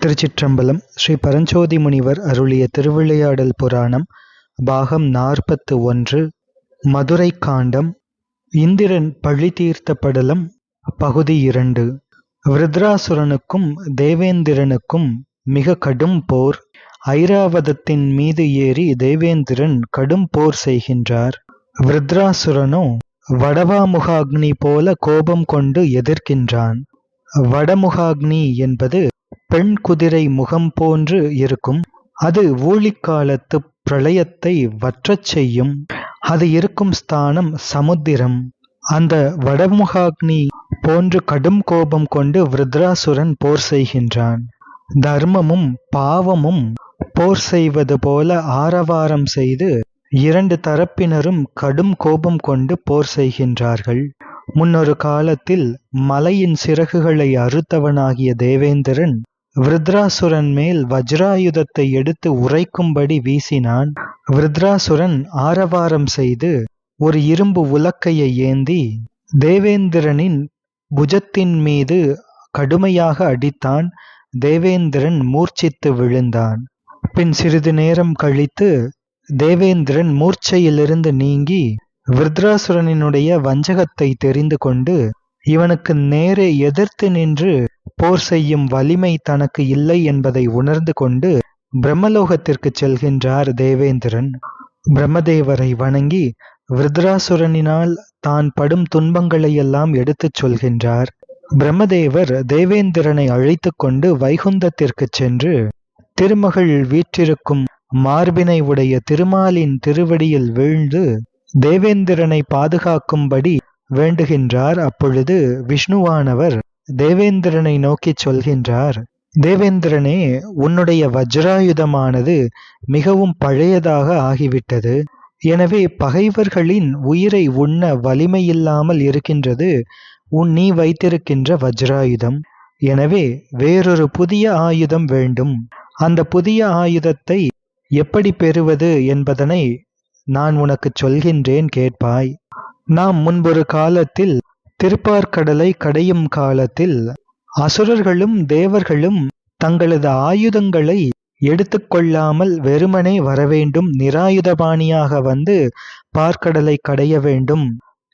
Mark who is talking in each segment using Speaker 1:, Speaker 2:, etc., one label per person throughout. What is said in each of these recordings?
Speaker 1: திருச்சிற்றம்பலம் ஸ்ரீ பரஞ்சோதி முனிவர் அருளிய திருவிளையாடல் புராணம் பாகம் நாற்பத்து ஒன்று மதுரை காண்டம் இந்திரன் பழி தீர்த்த படலம் பகுதி இரண்டு. விருத்ராசுரனுக்கும் தேவேந்திரனுக்கும் மிக கடும் போர். ஐராவதத்தின் மீது ஏறி தேவேந்திரன் கடும் போர் செய்கின்றார். விருத்ராசுரனோ வடவாமுகாக்னி போல கோபம் கொண்டு எதிர்க்கின்றான். வடமுகாக்னி என்பது பெண் குதிரை முகம் போன்று இருக்கும். அது ஊழிக்காலத்து பிரளயத்தை வற்றச் செய்யும். அது இருக்கும் ஸ்தானம் சமுத்திரம். அந்த வடமுகாக்னி போன்று கடும் கோபம் கொண்டு விருத்ராசுரன் போர் செய்கின்றான். தர்மமும் பாவமும் போர் செய்வது போல ஆரவாரம் செய்து இரண்டு தரப்பினரும் கடும் கோபம் கொண்டு போர் செய்கின்றார்கள். முன்னொரு காலத்தில் மலையின் சிறகுகளை அறுத்தவனாகிய தேவேந்திரன் விருத்ராசுரன் மேல் வஜ்ராயுதத்தை எடுத்து உரைக்கும்படி வீசினான். விருத்ராசுரன் ஆரவாரம் செய்து ஒரு இரும்பு உலக்கையை ஏந்தி தேவேந்திரனின் புஜத்தின் மீது கடுமையாக அடித்தான். தேவேந்திரன் மூர்ச்சித்து விழுந்தான். பின் சிறிது நேரம் கழித்து தேவேந்திரன் மூர்ச்சையிலிருந்து நீங்கி விருத்ராசுரனினுடைய வஞ்சகத்தை தெரிந்து கொண்டு இவனுக்கு நேரே எதிர்த்து நின்று போர் செய்யும் வலிமை தனக்கு இல்லை என்பதை உணர்ந்து கொண்டு பிரம்மலோகத்திற்கு செல்கின்றார் தேவேந்திரன். பிரம்மதேவரை வணங்கி விருத்ராசுரனினால் தான் படும் துன்பங்களை எல்லாம் எடுத்துச் சொல்கின்றார். பிரம்மதேவர் தேவேந்திரனை அழைத்து கொண்டு வைகுந்தத்திற்கு சென்று திருமகள் வீற்றிருக்கும் மார்பினை உடைய திருமாலின் திருவடியில் வீழ்ந்து தேவேந்திரனை பாதுகாக்கும்படி வேண்டுகின்றார். அப்பொழுது விஷ்ணுவானவர் தேவேந்திரனை நோக்கிச் சொல்கின்றார் தேவேந்திரனே உன்னுடைய வஜ்ராயுதமானது மிகவும் பழையதாக ஆகிவிட்டது. எனவே பகைவர்களின் உயிரை உண்ண வலிமையில்லாமல் இருக்கின்றது உன் நீ வைத்திருக்கின்ற வஜ்ராயுதம். எனவே வேறொரு புதிய ஆயுதம் வேண்டும். அந்த புதிய ஆயுதத்தை எப்படி பெறுவது என்பதனை நான் உனக்கு சொல்கின்றேன் கேட்பாய். நாம் முன்பொரு காலத்தில் திருப்பார்கடலை கடையும் காலத்தில் அசுரர்களும் தேவர்களும் தங்களது ஆயுதங்களை எடுத்துக்கொள்ளாமல் வெறுமனே வரவேண்டும் நிராயுதபாணியாக வந்து பார்க்கடலை கடைய வேண்டும்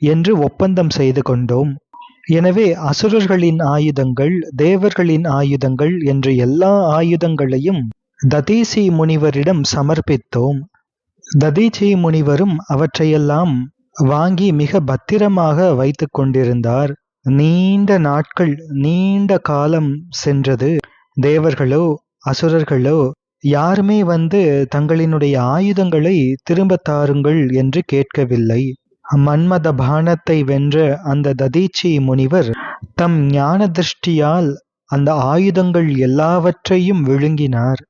Speaker 1: என்று ஒப்பந்தம் செய்து கொண்டோம். எனவே அசுரர்களின் ஆயுதங்கள் தேவர்களின் ஆயுதங்கள் என்று எல்லா ஆயுதங்களையும் ததீசி முனிவரிடம் சமர்ப்பித்தோம். ததீசி முனிவரும் அவற்றையெல்லாம் வாங்கி மிக பத்திரமாக வைத்து கொண்டிருந்தார். நீண்ட நாட்கள் நீண்ட காலம் சென்றது. தேவர்களோ அசுரர்களோ யாருமே வந்து தங்களினுடைய ஆயுதங்களை திரும்ப தாருங்கள் என்று கேட்கவில்லை. மன்மத பானத்தை வென்ற அந்த ததீச்சி முனிவர் தம் ஞான திருஷ்டியால் அந்த ஆயுதங்கள் எல்லாவற்றையும் விழுங்கினார்.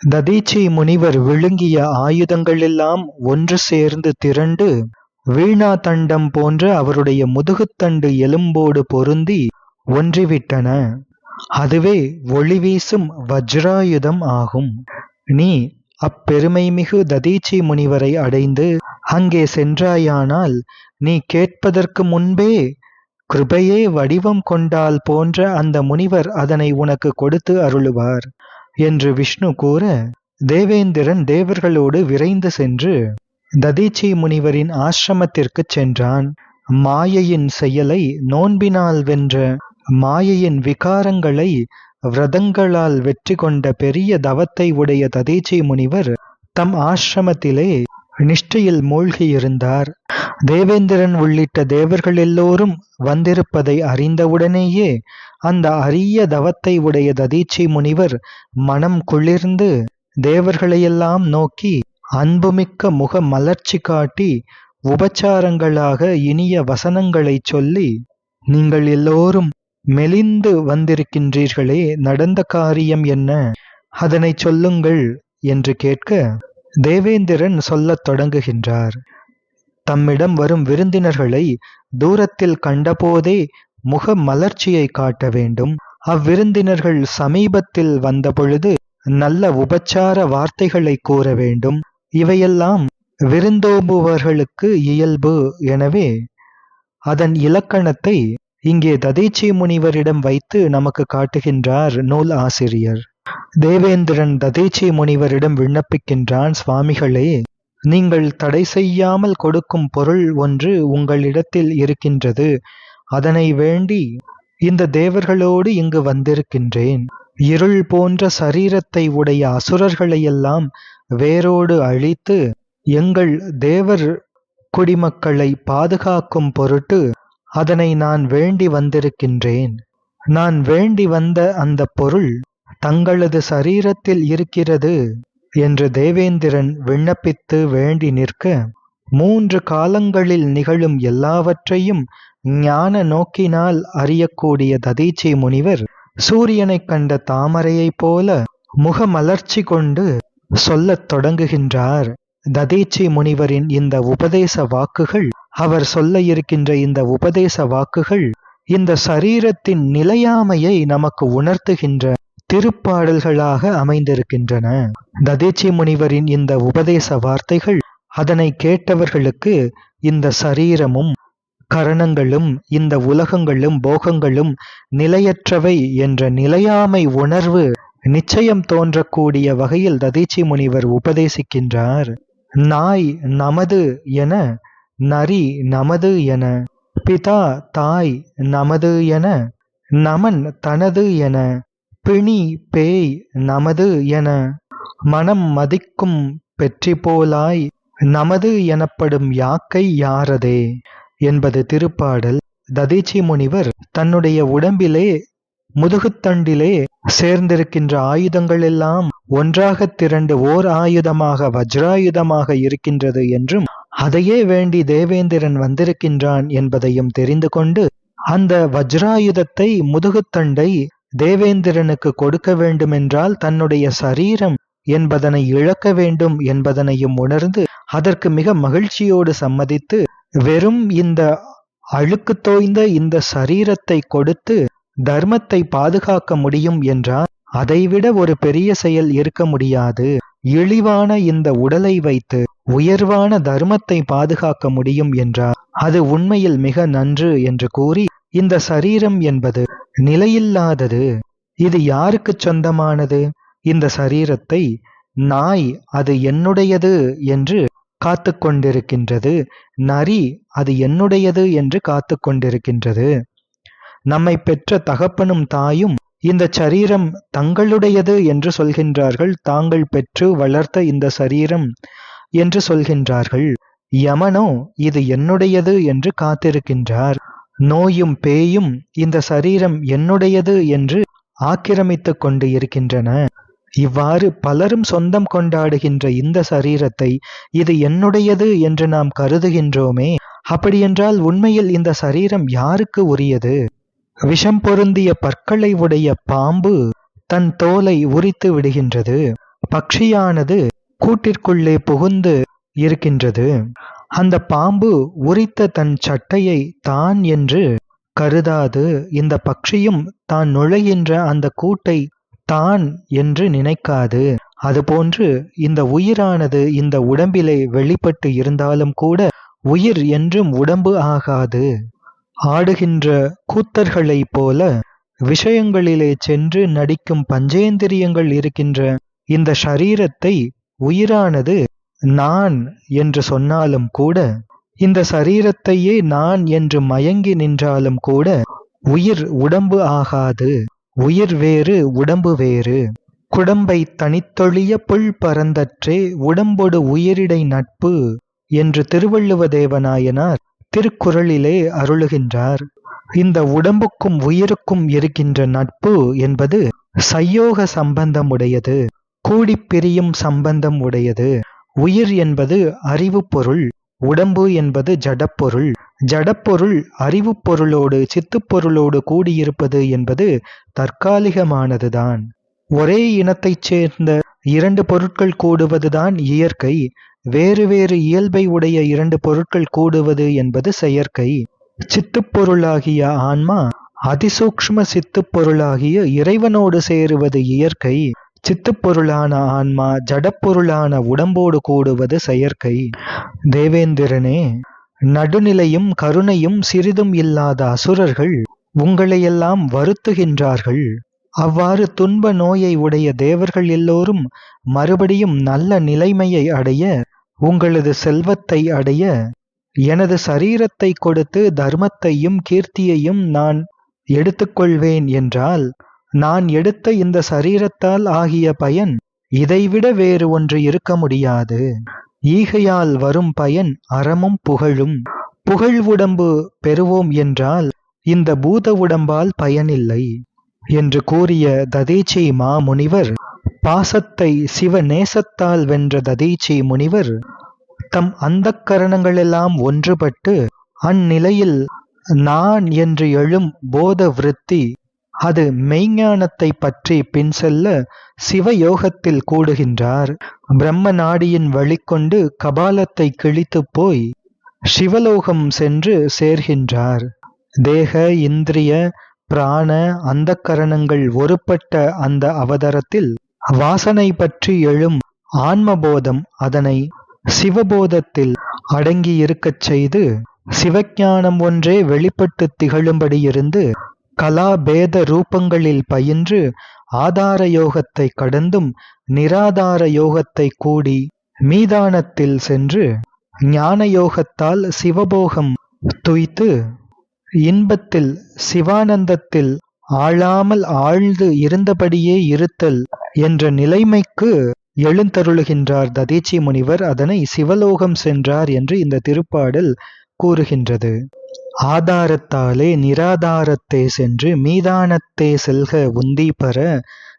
Speaker 1: ததீச்சி முனிவர் விழுங்கிய ஆயுதங்களெல்லாம் ஒன்று சேர்ந்து திரண்டு வீணா தண்டம் போன்ற அவருடைய முதுகுத்தண்டு எலும்போடு பொருந்தி ஒன்றிவிட்டன. அதுவே ஒளி வீசும் வஜ்ராயுதம் ஆகும். நீ அப்பெருமை மிகு ததீச்சி முனிவரை அடைந்து அங்கே சென்றாயானால் நீ கேட்பதற்கு முன்பே கிருபையே வடிவம் கொண்டால் போன்ற அந்த முனிவர் அதனை உனக்கு கொடுத்து அருளுவார் என்று விஷ்ணு கூற தேவேந்திரன் தேவர்களோடு விரைந்து சென்று ததீச்சி முனிவரின் ஆசிரமத்திற்கு சென்றான். மாயையின் செயலை நோன்பினால் வென்ற மாயையின் விகாரங்களை விரதங்களால் வெற்றி கொண்ட பெரிய தவத்தை உடைய ததீச்சி முனிவர் தம் ஆசிரமத்திலே நிஷ்டையில் மூழ்கியிருந்தார். தேவேந்திரன் உள்ளிட்ட தேவர்கள் எல்லோரும் வந்திருப்பதை அறிந்தவுடனேயே அந்த அரிய தவத்தை உடைய ததீச்சி முனிவர் மனம் குளிர்ந்து தேவர்களையெல்லாம் நோக்கி அன்புமிக்க முக மலர்ச்சி காட்டி உபச்சாரங்களாக இனிய வசனங்களைச் சொல்லி நீங்கள் எல்லோரும் மெலிந்து வந்திருக்கின்றீர்களே நடந்த காரியம் என்ன? அதனை சொல்லுங்கள் என்று கேட்க தேவேந்திரன் சொல்லத் தொடங்குகின்றார். தம்மிடம் வரும் விருந்தினர்களை தூரத்தில் கண்டபோதே முக மலர்ச்சியை காட்ட வேண்டும். அவ்விருந்தினர்கள் சமீபத்தில் வந்தபொழுது நல்ல உபச்சார வார்த்தைகளை கூற வேண்டும். இவையெல்லாம் விருந்தோம்புவர்களுக்கு இயல்பு. எனவே அதன் இலக்கணத்தை இங்கே ததீச்சி முனிவரிடம் வைத்து நமக்கு காட்டுகின்றார் நூல் ஆசிரியர். தேவேந்திரன் ததீச்சி முனிவரிடம் விண்ணப்பிக்கின்றான் சுவாமிகளே நீங்கள் தடை செய்யாமல் கொடுக்கும் பொருள் ஒன்று உங்களிடத்தில் இருக்கின்றது. அதனை வேண்டி இந்த தேவர்களோடு இங்கு வந்திருக்கின்றேன். இருள் போன்ற சரீரத்தை உடைய அசுரர்களையெல்லாம் வேரோடு அழித்து எங்கள் தேவர் குடிமக்களை பாதுகாக்கும் பொருட்டு அதனை நான் வேண்டி வந்திருக்கின்றேன். நான் வேண்டி வந்த அந்த பொருள் தங்களது சரீரத்தில் இருக்கிறது என்று தேவேந்திரன் விண்ணப்பித்து வேண்டி நிற்க மூன்று காலங்களில் நிகழும் எல்லாவற்றையும் ஞான நோக்கினால் அறியக்கூடிய ததீச்சி முனிவர் சூரியனைக் கண்ட தாமரையைப் போல முகமலர்ச்சி கொண்டு சொல்லத் தொடங்குகின்றார். ததேச்சி முனிவரின் இந்த உபதேச வாக்குகள் அவர் சொல்ல இருக்கின்ற இந்த உபதேச வாக்குகள் இந்த சரீரத்தின் நிலையாமையை நமக்கு உணர்த்துகின்ற திருப்பாடல்களாக அமைந்திருக்கின்றன. ததேச்சி முனிவரின் இந்த உபதேச வார்த்தைகள் அதனை கேட்டவர்களுக்கு இந்த சரீரமும் கரணங்களும் இந்த உலகங்களும் போகங்களும் நிலையற்றவை என்ற நிலையாமை உணர்வு நிச்சயம் தோன்றக்கூடிய வகையில் ததீச்சி முனிவர் உபதேசிக்கின்றார். நாய் நமது என நரி நமது என பிதா தாய் நமது என நமன் தனது என பிணி பேய் நமது என மனம் மதிக்கும் பெற்றி போலாய் நமது எனப்படும் யாக்கை யாரதே? என்பது திருப்பாடல். ததீச்சி முனிவர் தன்னுடைய உடம்பிலே முதுகுத்தண்டிலே சேர்ந்திருக்கின்ற ஆயுதங்கள் எல்லாம் ஒன்றாக திரண்டு ஓர் ஆயுதமாக வஜ்ராயுதமாக இருக்கின்றது என்றும் அதையே வேண்டி தேவேந்திரன் வந்திருக்கின்றான் என்பதையும் தெரிந்து கொண்டு அந்த வஜ்ராயுதத்தை முதுகுத்தண்டை தேவேந்திரனுக்கு கொடுக்க வேண்டுமென்றால் தன்னுடைய சரீரம் என்பதனை இழக்க வேண்டும் என்பதனையும் உணர்ந்து அதற்கு மிக மகிழ்ச்சியோடு சம்மதித்து வெறும் இந்த அழுக்கு தோய்ந்த இந்த சரீரத்தை கொடுத்து தர்மத்தை பாதுகாக்க முடியும் என்றால் அதைவிட ஒரு பெரிய செயல் இருக்க முடியாது. இழிவான இந்த உடலை வைத்து உயர்வான தர்மத்தை பாதுகாக்க முடியும் என்றால் அது உண்மையில் மிக நன்று என்று கூறி இந்த சரீரம் என்பது நிலையில்லாதது. இது யாருக்கு சொந்தமானது? இந்த சரீரத்தை நாய் அது என்னுடையது என்று காத்து கொண்டிருக்கின்றது நரி அது என்னுடையது என்று காத்து கொண்டிருக்கின்றது நம்மை பெற்ற தகப்பனும் தாயும் இந்த சரீரம் தங்களுடையது என்று சொல்கின்றார்கள். தாங்கள் பெற்று வளர்த்த இந்த சரீரம் என்று சொல்கின்றார்கள். யமனோ இது என்னுடையது என்று காத்திருக்கின்றார். நோயும் பேயும் இந்த சரீரம் என்னுடையது என்று ஆக்கிரமித்துக் கொண்டு இருக்கின்றன. இவ்வாறு பலரும் சொந்தம் கொண்டாடுகின்ற இந்த சரீரத்தை இது என்னுடையது என்று நாம் கருதுகின்றோமே. அப்படியென்றால் உண்மையில் இந்த சரீரம் யாருக்கு உரியது? விஷம் பொருந்திய பற்களை உடைய பாம்பு தன் தோலை உரித்து விடுகின்றது. பக்ஷியானது கூட்டிற்குள்ளே புகுந்து இருக்கின்றது. அந்த பாம்பு உரித்த தன் சட்டையை தான் என்று கருதாது. இந்த பக்ஷியும் தான் நுழைகின்ற அந்த கூட்டை தான் என்று நினைக்காது. அதுபோன்று இந்த உயிரானது இந்த உடம்பிலே வெளிப்பட்டு இருந்தாலும் கூட உயிர் என்றும் உடம்பு ஆகாது. ஆடுகின்ற கூத்தர்களைப் போல விஷயங்களிலே சென்று நடிக்கும் பஞ்சேந்திரியங்கள் இருக்கின்ற இந்த ஷரீரத்தை உயிரானது நான் என்று சொன்னாலும் கூட இந்த சரீரத்தையே நான் என்று மயங்கி நின்றாலும் கூட உயிர் உடம்பு ஆகாது. உயிர் வேறு உடம்பு வேறு. குடம்பை தனித்தொழிய புல் பரந்தற்றே உடம்பொடு உயிரிடை நட்பு என்று திருவள்ளுவதேவநாயனார் திருக்குறளிலே அருளுகின்றார். இந்த உடம்புக்கும் உயிருக்கும் இருக்கின்ற நட்பு என்பது சையோக சம்பந்தம் உடையது கூடிப் பிரியும் சம்பந்தம் உடையது உயிர் என்பது அறிவு பொருள் உடம்பு என்பது ஜடப்பொருள் ஜடப்பொருள் அறிவுப் பொருளோடு சித்துப்பொருளோடு கூடியிருப்பது என்பது தற்காலிகமானதுதான். ஒரே இனத்தைச் சேர்ந்த இரண்டு பொருட்கள் கூடுவதுதான் இயற்கை வேறு வேறு இயல்பை உடைய இரண்டு பொருட்கள் கூடுவது என்பது செயற்கை. சித்துப்பொருளாகிய ஆன்மா அதிசூக்ஷ்ம சித்துப்பொருளாகிய இறைவனோடு சேருவது இயற்கை. சித்துப்பொருளான ஆன்மா ஜடப்பொருளான உடம்போடு கூடுவது செயற்கை. தேவேந்திரனே நடுநிலையும் கருணையும் சிறிதும் இல்லாத அசுரர்கள் உங்களையெல்லாம் வருத்துகின்றார்கள். அவ்வாறு துன்ப நோயை உடைய தேவர்கள் எல்லோரும் மறுபடியும் நல்ல நிலைமையை அடைய உங்களது செல்வத்தை அடைய எனது சரீரத்தை கொடுத்து தர்மத்தையும் கீர்த்தியையும் நான் எடுத்துக்கொள்வேன் என்றால் நான் எடுத்த இந்த சரீரத்தால் ஆகிய பயன் இதைவிட வேறு ஒன்று இருக்க முடியாது. ஈகையால் வரும் பயன் அறமும் புகழும். புகழ் உடம்பு பெறுவோம் என்றால் இந்த பூத உடம்பால் பயனில்லை என்று கூறிய ததேச்சை மாமுனிவர் பாசத்தை சிவ நேசத்தால் வென்ற ததேச்சை முனிவர் தம் அந்த கரணங்களெல்லாம் ஒன்றுபட்டு அந்நிலையில் நான் என்று எழும் போத விருத்தி அது மெய்ஞானத்தை பற்றி பின் செல்ல சிவயோகத்தில் கூடுகின்றார். பிரம்ம நாடியின் வழிகொண்டு கபாலத்தை கிழித்துப் போய் சிவலோகம் சென்று சேர்கின்றார். தேக இந்திரிய பிராண அந்தக்கரணங்கள் ஒருப்பட்ட அந்த அவதரத்தில் வாசனை பற்றி எழும் ஆன்மபோதம் அதனை சிவபோதத்தில் அடங்கியிருக்கச் செய்து சிவஞானம் ஒன்றே வெளிப்பட்டு திகழும்படியிருந்து கலாபேத ரூபங்களில் பயின்று ஆதார யோகத்தை கடந்தும் நிராதார யோகத்தை கூடி மீதானத்தில் சென்று ஞான யோகத்தால் சிவபோகம் துய்த்து இன்பத்தில் சிவானந்தத்தில் ஆழாமல் ஆழ்ந்து இருந்தபடியே இருத்தல் என்ற நிலைமைக்கு எழுந்தருளுகின்றார் ததீச்சி முனிவர். அதனை சிவலோகம் சென்றார் என்று இந்த திருப்பாடல் கூறுகின்றது. ஆதாரத்தாலே நிராதாரத்தே சென்று மீதானத்தே செல்க உந்தி பெற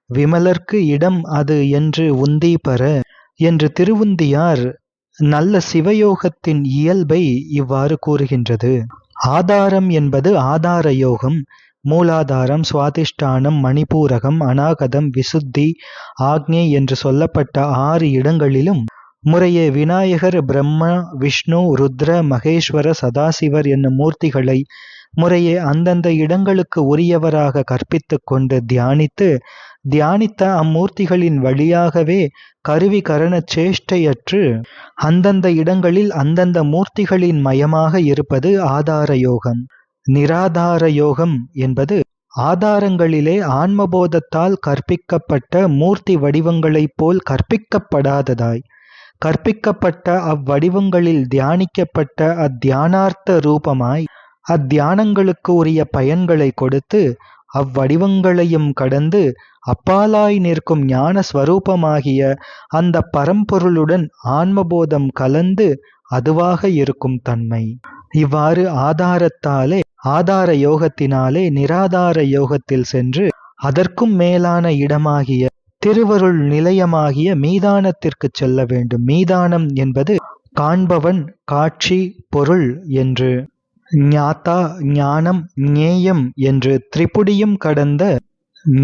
Speaker 1: விமலர்க்கு இடம் அது என்று உந்தி பெற என்று திருவுந்தியார் நல்ல சிவயோகத்தின் இயல்பை இவ்வாறு கூறுகின்றது. ஆதாரம் என்பது ஆதார யோகம் மூலாதாரம் சுவாதிஷ்டானம் மணிபூரகம் அநாகதம் விசுத்தி ஆக்ஞை என்று சொல்லப்பட்ட ஆறு இடங்களிலும் முறையே விநாயகர் பிரம்மா விஷ்ணு ருத்ர மகேஸ்வர சதாசிவர் என்னும் மூர்த்திகளை முறையே அந்தந்த இடங்களுக்கு உரியவராக கற்பித்துக் கொண்டு தியானித்து தியானித்த அம்மூர்த்திகளின் வழியாகவே கருவி கரண சேஷ்டையற்று அந்தந்த இடங்களில் அந்தந்த மூர்த்திகளின் மயமாக இருப்பது ஆதார யோகம் நிராதார யோகம் என்பது ஆதாரங்களிலே ஆன்மபோதத்தால் கற்பிக்கப்பட்ட மூர்த்தி வடிவங்களைப் போல் கற்பிக்கப்படாததாய். கற்பிக்கப்பட்ட அவ்வடிவங்களில் தியானிக்கப்பட்ட அத்தியானார்த்த ரூபமாய் அத்தியானங்களுக்கு உரிய பயன்களை கொடுத்து அவ்வடிவங்களையும் கடந்து அப்பாலாய் நிற்கும் ஞான ஸ்வரூபமாகிய அந்த பரம்பொருளுடன் ஆன்மபோதம் கலந்து அதுவாக இருக்கும் தன்மை. இவ்வாறு ஆதாரத்தாலே ஆதார யோகத்தினாலே நிராதார யோகத்தில் சென்று அதற்கும் மேலான இடமாகிய திருவருள் நிலையமாகிய மீதானத்திற்கு செல்ல வேண்டும். மீதானம் என்பது காண்பவன் காட்சி பொருள் என்று. ஞாத்தா ஞானம் ஞேயம் என்று திரிபுடியும் கடந்த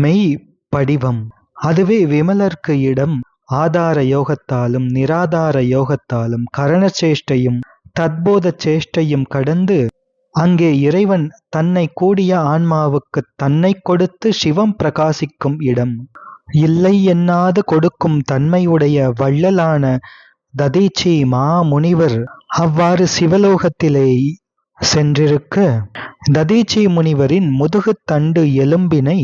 Speaker 1: மெய் படிவம். அதுவே விமலர்க்கு இடம். ஆதார யோகத்தாலும் நிராதார யோகத்தாலும் கரணச்சேஷ்டையும் தத்போத சேஷ்டையும் கடந்து அங்கே இறைவன் தன்னை கூடிய ஆன்மாவுக்கு தன்னை கொடுத்து சிவம் பிரகாசிக்கும் இடம். இல்லை எண்ணாது கொடுக்கும் தன்மையுடைய வள்ளலான ததீச்சி மாமுனிவர் அவ்வாறு சிவலோகத்திலே சென்றிருக்க. ததீச்சி முனிவரின் முதுகுத்தண்டு எலும்பினை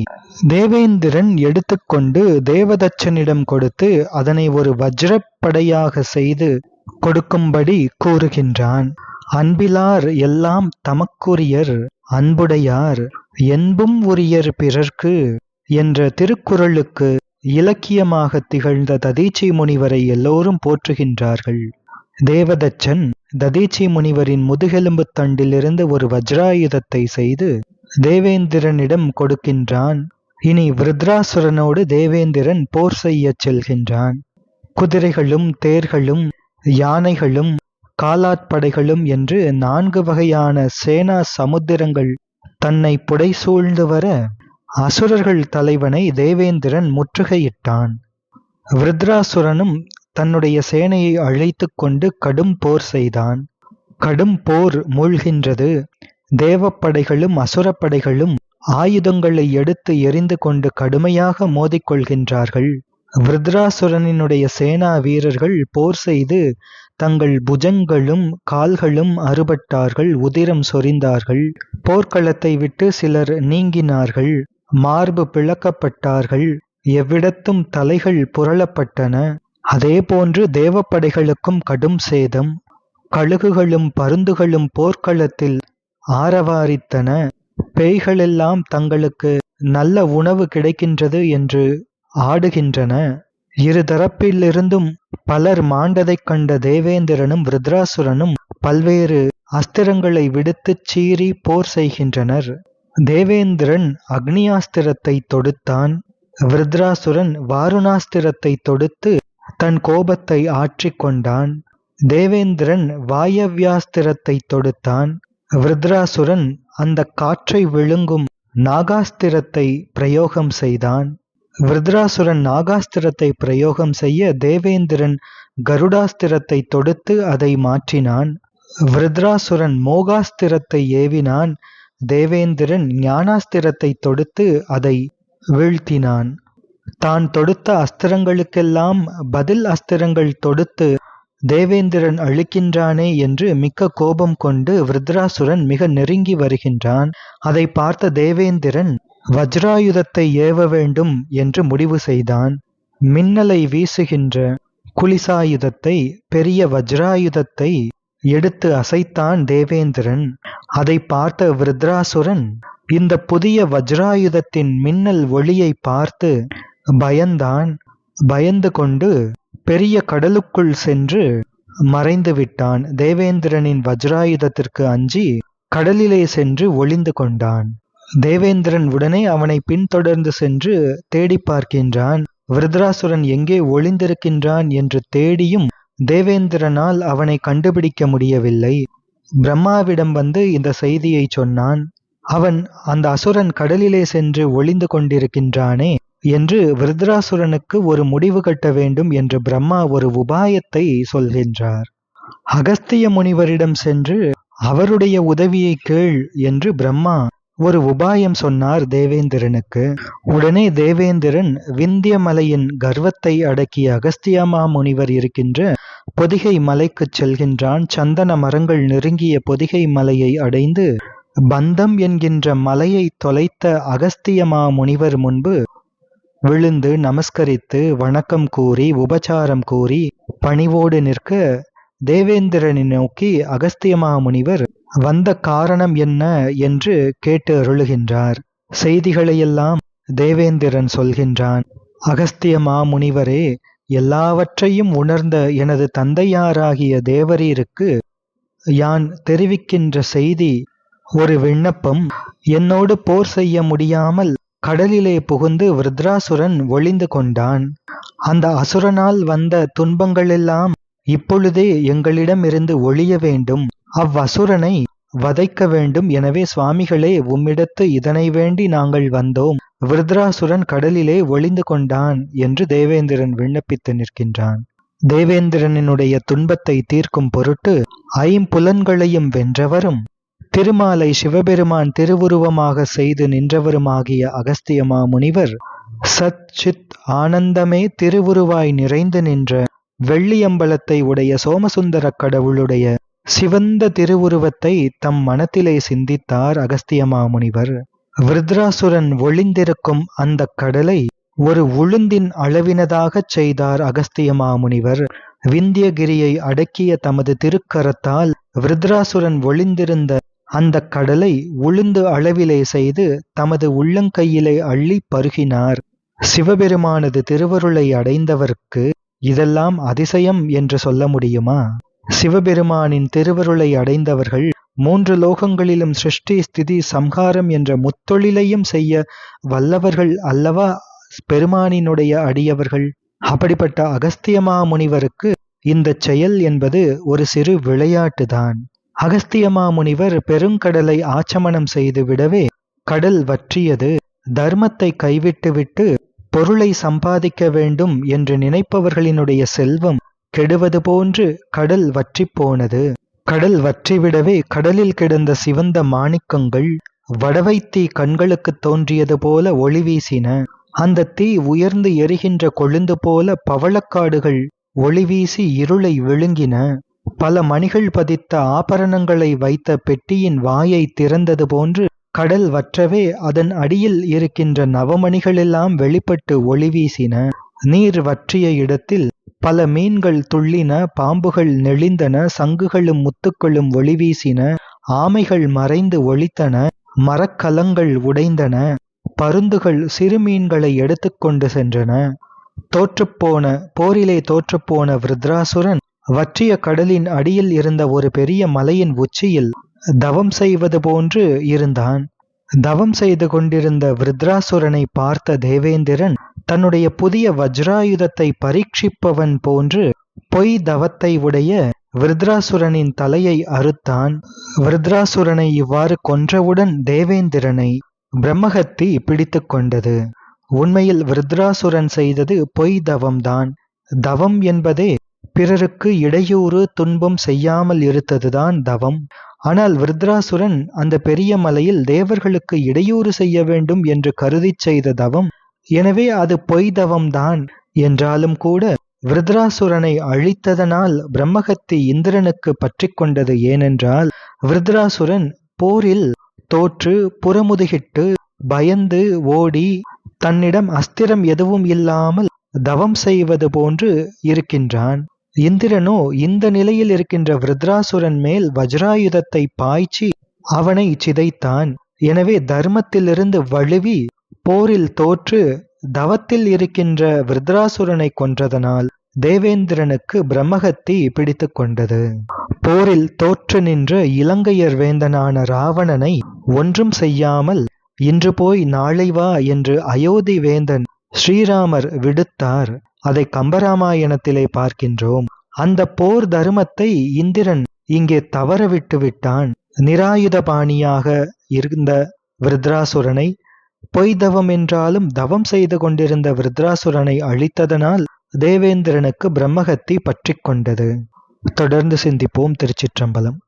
Speaker 1: தேவேந்திரன் எடுத்துக்கொண்டு தேவதச்சனிடம் கொடுத்து அதனை ஒரு வஜ்ரப்படையாக செய்து கொடுக்கும்படி கூறுகின்றான். அன்பிலார் எல்லாம் தமக்குரியர் அன்புடையார் என்பும் உரியர் பிறர்க்கு என்ற திருக்குறளுக்கு இலக்கியமாக திகழ்ந்த ததீச்சி முனிவரை எல்லோரும் போற்றுகின்றார்கள். தேவதச்சன் ததீச்சி முனிவரின் முதுகெலும்பு தண்டிலிருந்து ஒரு வஜ்ராயுதத்தை செய்து தேவேந்திரனிடம் கொடுக்கின்றான். இனி விருத்ராசுரனோடு தேவேந்திரன் போர் செய்யச் செல்கின்றான். குதிரைகளும் தேர்களும் யானைகளும் காலாட்படைகளும் என்று நான்கு வகையான சேனா சமுத்திரங்கள் தன்னை புடை சூழ்ந்து வர அசுரர்கள் தலைவனை தேவேந்திரன் முற்றுகையிட்டான். விருத்ராசுரனும் தன்னுடைய சேனையை அழைத்து கொண்டு கடும் போர் செய்தான். கடும் போர் மூழ்கின்றது. தேவப்படைகளும் அசுரப்படைகளும் ஆயுதங்களை எடுத்து எரிந்து கொண்டு கடுமையாக மோதிக்கொள்கின்றார்கள். விருத்ராசுரனினுடைய சேனா வீரர்கள் போர் செய்து தங்கள் புஜங்களும் கால்களும் அறுபட்டார்கள் உதிரம் சொரிந்தார்கள். போர்க்களத்தை விட்டு சிலர் நீங்கினார்கள். மார்பு பிளக்கப்பட்டார்கள் எவ்விடத்தும் தலைகள் புரளப்பட்டன. அதேபோன்று தேவப்படைகளுக்கும் கடும் சேதம் கழுகுகளும் பருந்துகளும் போர்க்களத்தில் ஆரவாரித்தன. பேய்களெல்லாம் தங்களுக்கு நல்ல உணவு கிடைக்கின்றது என்று ஆடுகின்றன. இருதரப்பிலிருந்தும் பலர் மாண்டதைக் கண்ட தேவேந்திரனும் ருத்ராசுரனும் பல்வேறு அஸ்திரங்களை விடுத்துச் சீறி போர் செய்கின்றனர். தேவேந்திரன் அக்னியாஸ்திரத்தை தொடுத்தான். விருத்ராசுரன் வாருணாஸ்திரத்தை தொடுத்து தன் கோபத்தை ஆற்றிக் கொண்டான். தேவேந்திரன் வாயவ்யாஸ்திரத்தை தொடுத்தான். விருத்ராசுரன் அந்த காற்றை விழுங்கும் நாகாஸ்திரத்தை பிரயோகம் செய்தான். விருத்ராசுரன் நாகாஸ்திரத்தை பிரயோகம் செய்ய தேவேந்திரன் கருடாஸ்திரத்தை தொடுத்து அதை மாற்றினான். விருத்ராசுரன் மோகாஸ்திரத்தை ஏவினான். தேவேந்திரன் ஞானாஸ்திரத்தை தொடுத்து அதை வீழ்த்தினான். தான் தொடுத்த அஸ்திரங்களுக்கெல்லாம் பதில் அஸ்திரங்கள் தொடுத்து தேவேந்திரன் அழிக்கின்றானே என்று மிக்க கோபம் கொண்டு விருத்ராசுரன் மிக நெருங்கி வருகின்றான். அதை பார்த்த தேவேந்திரன் வஜ்ராயுதத்தை ஏவ வேண்டும் என்று முடிவு செய்தான். மின்னலை வீசுகின்ற குலிசாயுதத்தை பெரிய வஜ்ராயுதத்தை எடுத்து அசைத்தான் தேவேந்திரன். அதை பார்த்த விருத்ராசுரன் இந்த புதிய வஜ்ராயுதத்தின் மின்னல் ஒளியை பார்த்து பயந்தான். பயந்து கொண்டு பெரிய கடலுக்குள் சென்று மறைந்து விட்டான். தேவேந்திரனின் வஜ்ராயுதத்திற்கு அஞ்சி கடலிலே சென்று ஒளிந்து கொண்டான். தேவேந்திரன் உடனே அவனை பின்தொடர்ந்து சென்று தேடி பார்க்கின்றான். விருத்ராசுரன் எங்கே ஒளிந்திருக்கின்றான் என்று தேடியும் தேவேந்திரனால் அவனை கண்டுபிடிக்க முடியவில்லை. பிரம்மாவிடம் வந்து இந்த செய்தியை சொன்னான் அவன் அந்த அசுரன் கடலிலே சென்று ஒளிந்து கொண்டிருக்கின்றானே என்று விருத்ராசுரனுக்கு ஒரு முடிவு கட்ட வேண்டும் என்று பிரம்மா ஒரு உபாயத்தை சொல்கின்றார். அகஸ்திய முனிவரிடம் சென்று அவருடைய உதவியை கேள் என்று பிரம்மா ஒரு உபாயம் சொன்னார் தேவேந்திரனுக்கு. உடனே தேவேந்திரன் விந்திய மலையின் கர்வத்தை அடக்கிய அகஸ்தியமா முனிவர் இருக்கின்ற பொதிகை மலைக்குச் செல்கின்றான். சந்தன மரங்கள் நெருங்கிய பொதிகை மலையை அடைந்து பந்தம் என்கின்ற மலையை தொலைத்த அகஸ்தியமா முனிவர் முன்பு விழுந்து நமஸ்கரித்து வணக்கம் கூறி உபச்சாரம் கூறி பணிவோடு நிற்க தேவேந்திரனை நோக்கி அகஸ்தியமா முனிவர் வந்த காரணம் என்ன? என்று கேட்டு அருளுகின்றார். செய்திகளையெல்லாம் தேவேந்திரன் சொல்கின்றான். அகஸ்தியமா முனிவரே எல்லாவற்றையும் உணர்ந்த எனது தந்தையாராகிய தேவரீருக்கு யான் தெரிவிக்கின்ற செய்தி ஒரு விண்ணப்பம் என்னோடு போர் செய்ய முடியாமல் கடலிலே புகுந்து விருத்ராசுரன் ஒளிந்து கொண்டான். அந்த அசுரனால் வந்த துன்பங்களெல்லாம் இப்பொழுதே எங்களிடமிருந்து ஒழிய வேண்டும். அவ்வசுரனை வதைக்க வேண்டும். எனவே சுவாமிகளே உம்மிடத்து இதனை வேண்டி நாங்கள் வந்தோம். விருத்ராசுரன் கடலிலே ஒளிந்து கொண்டான் என்று தேவேந்திரன் விண்ணப்பித்து நிற்கின்றான். தேவேந்திரனினுடைய துன்பத்தை தீர்க்கும் பொருட்டு ஐம்புலன்களையும் வென்றவரும் திருமாலை சிவபெருமான் திருவுருவமாக செய்து நின்றவருமாகிய அகஸ்தியமா முனிவர் சத் சித் ஆனந்தமே திருவுருவாய் நிறைந்து நின்ற வெள்ளியம்பலத்தை உடைய சோமசுந்தரக் கடவுளுடைய சிவந்த திருவுருவத்தை தம் மனத்திலே சிந்தித்தார் அகஸ்தியமாமுனிவர் விருத்ராசுரன் ஒளிந்திருக்கும் அந்த கடலை ஒரு உளுந்தின் அளவினதாகச் செய்தார் அகஸ்தியமாமுனிவர் விந்தியகிரியை அடக்கிய தமது திருக்கரத்தால் விருத்ராசுரன் ஒளிந்திருந்த அந்த கடலை உளுந்து அளவிலே செய்து தமது உள்ளங்கையிலே அள்ளி பருகினார். சிவபெருமானது திருவருளை அடைந்தவர்க்கு இதெல்லாம் அதிசயம் என்று சொல்ல முடியுமா? சிவபெருமானின் திருவருளை அடைந்தவர்கள் மூன்று லோகங்களிலும் சிருஷ்டி ஸ்திதி சம்ஹாரம் என்ற முத்தொழிலையும் செய்ய வல்லவர்கள் அல்லவா? பெருமானினுடைய அடியவர்கள். அப்படிப்பட்ட அகஸ்தியமா முனிவருக்கு இந்த செயல் என்பது ஒரு சிறு விளையாட்டுதான். அகஸ்தியமா முனிவர் பெருங்கடலை ஆச்சமனம் செய்து விடவே கடல் வற்றியது. தர்மத்தை கைவிட்டுவிட்டு பொருளை சம்பாதிக்க வேண்டும் என்று நினைப்பவர்களினுடைய செல்வம் கெடுவது போன்று கடல் வற்றிப் போனது. கடல் வற்றிவிடவே கடலில் கிடந்த சிவந்த மாணிக்கங்கள் வடவைத்தீ கண்களுக்கு தோன்றியது போல ஒளி வீசின. அந்த தீ உயர்ந்து எரிகின்ற கொழுந்து போல பவளக்காடுகள் ஒளி வீசி இருளை விழுங்கின. பல மணிகள் பதித்த ஆபரணங்களை வைத்த பெட்டியின் வாயை திறந்தது போன்று கடல் வற்றவே அதன் அடியில் இருக்கின்ற நவமணிகளெல்லாம் வெளிப்பட்டு ஒளி வீசின. நீர் வற்றிய இடத்தில் பல மீன்கள் துள்ளின பாம்புகள் நெளிந்தன சங்குகளும் முத்துக்களும் ஒளி வீசின ஆமைகள் மறைந்து ஒளித்தன மரக்கலங்கள் உடைந்தன பருந்துகள் சிறுமீன்களை எடுத்துக்கொண்டு சென்றன. தோற்றுப்போன போரிலே தோற்றுப்போன விருத்ராசுரன் வற்றிய கடலின் அடியில் இருந்த ஒரு பெரிய மலையின் உச்சியில் தவம் செய்வது போன்று இருந்தான். தவம் செய்து கொண்டிருந்த விருத்ராசுரனை பார்த்த தேவேந்திரன் தன்னுடைய புதிய வஜ்ராயுதத்தை பரீட்சிப்பவன் போன்று பொய் தவத்தை உடைய விருத்ராசுரனின் தலையை அறுத்தான். விருத்ராசுரனை இவ்வாறு கொன்றவுடன் தேவேந்திரனை பிரம்மஹத்தி பிடித்து கொண்டது. உண்மையில் விருத்ராசுரன் செய்தது பொய் தவம்தான். தவம் என்பதே பிறருக்கு இடையூறு துன்பம் செய்யாமல் இருத்ததுதான் தவம். ஆனால் விருத்ராசுரன் அந்த பெரிய மலையில் தேவர்களுக்கு இடையூறு செய்ய வேண்டும் என்று கருதி செய்த தவம் எனவே அது பொய் தவம்தான். என்றாலும் கூட விருத்ராசுரனை அழித்ததனால் பிரம்மகத்தி இந்திரனுக்கு பற்றி கொண்டது ஏனென்றால் விருத்ராசுரன் போரில் தோற்று புறமுதுகிட்டு பயந்து ஓடி தன்னிடம் அஸ்திரம் எதுவும் இல்லாமல் தவம் செய்வது போன்று இருக்கின்றான். இந்திரனோ இந்த நிலையில் இருக்கின்ற விருத்ராசுரன் மேல் வஜ்ராயுதத்தை பாய்ச்சி அவனை சிதைத்தான். எனவே தர்மத்திலிருந்து வழுவி போரில் தோற்று தவத்தில் இருக்கின்ற விருத்ராசுரனை கொன்றதனால் தேவேந்திரனுக்கு பிரம்மகத்தி பிடித்து கொண்டது. போரில் தோற்று நின்ற இலங்கையர் வேந்தனான ராவணனை ஒன்றும் செய்யாமல் இன்று போய் நாளை வா என்று அயோத்தி வேந்தன் ஸ்ரீராமர் விடுத்தார். அதை கம்பராமாயணத்திலே பார்க்கின்றோம். அந்த போர் தர்மத்தை இந்திரன் இங்கே தவற விட்டு விட்டான். நிராயுதபாணியாக இருந்த விருத்ராசுரனை பொய்தவம் என்றாலும் தவம் செய்து கொண்டிருந்த விருத்ராசுரனை அழித்ததனால் தேவேந்திரனுக்கு பிரம்மகத்தி பற்றி கொண்டது. தொடர்ந்து சிந்திப்போம் திருச்சிற்றம்பலம்.